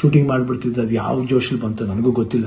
Shooting ಮಾಡಿಬಿಡ್ತಿದ್ದೆ. ಅದು ಯಾವ ಜೋಶಲ್ಲಿ ಬಂತು ನನಗೂ ಗೊತ್ತಿಲ್ಲ.